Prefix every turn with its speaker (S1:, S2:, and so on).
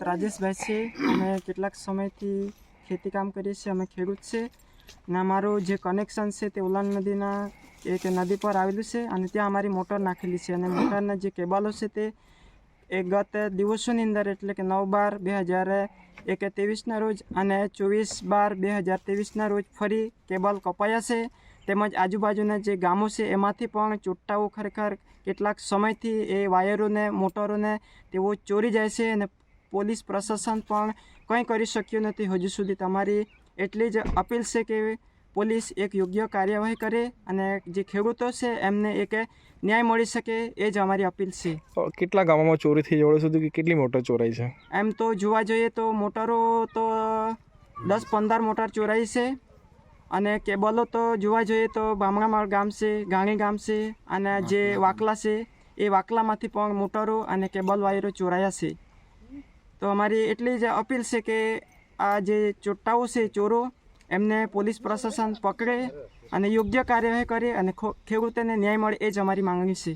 S1: રાજેશભાઈ છે, અમે કેટલાક સમયથી ખેતી કામ કરીએ છીએ, અમે ખેડૂત છે. અને અમારું જે કનેક્શન છે તે ઉલાન નદીના એક નદી પર આવેલું છે અને ત્યાં અમારી મોટર નાખેલી છે અને મોટરના જે કેબલો છે તે એ ગત દિવસોની અંદર એટલે કે નવ બાર બે હજાર એક ત્રેવીસના રોજ અને ચોવીસ બાર બે હજાર ત્રેવીસના રોજ ફરી કેબલ કપાયા છે. તેમજ આજુબાજુના જે ગામો છે એમાંથી પણ ચોટ્ટાઓ ખરેખર કેટલાક સમયથી એ વાયરોને, મોટરોને તેઓ ચોરી જાય છે અને પોલીસ પ્રશાસન પણ કંઈ કરી શક્યું નથી. હજુ સુધી તમારી એટલી જ અપીલ છે કે પોલીસ એક યોગ્ય કાર્યવાહી કરે અને જે ખેડૂતો છે એમને એક ન્યાય મળી શકે એ જ અમારી અપીલ છે.
S2: કેટલા ગામોમાં ચોરી થઈ જોડે સુધી કે કેટલી મોટર ચોરાઈ છે?
S1: એમ તો જોવા જોઈએ તો મોટરો તો દસ પંદર મોટર ચોરાઈ છે અને કેબલો તો જોવા જોઈએ તો બામણામાળ ગામ છે ગાણી ગામ છે અને જે વાકલા છે એ વાકલામાંથી પણ મોટરો અને કેબલ વાયરો ચોરાયા છે. તો અમારી એટલી જ અપીલ છે કે આ જે ચોટ્ટાઓ છે, ચોરો, એમને પોલીસ પ્રશાસન પકડે અને યોગ્ય કાર્યવાહી કરે અને ખેડૂતોને ન્યાય મળે એ જ અમારી માંગણી છે.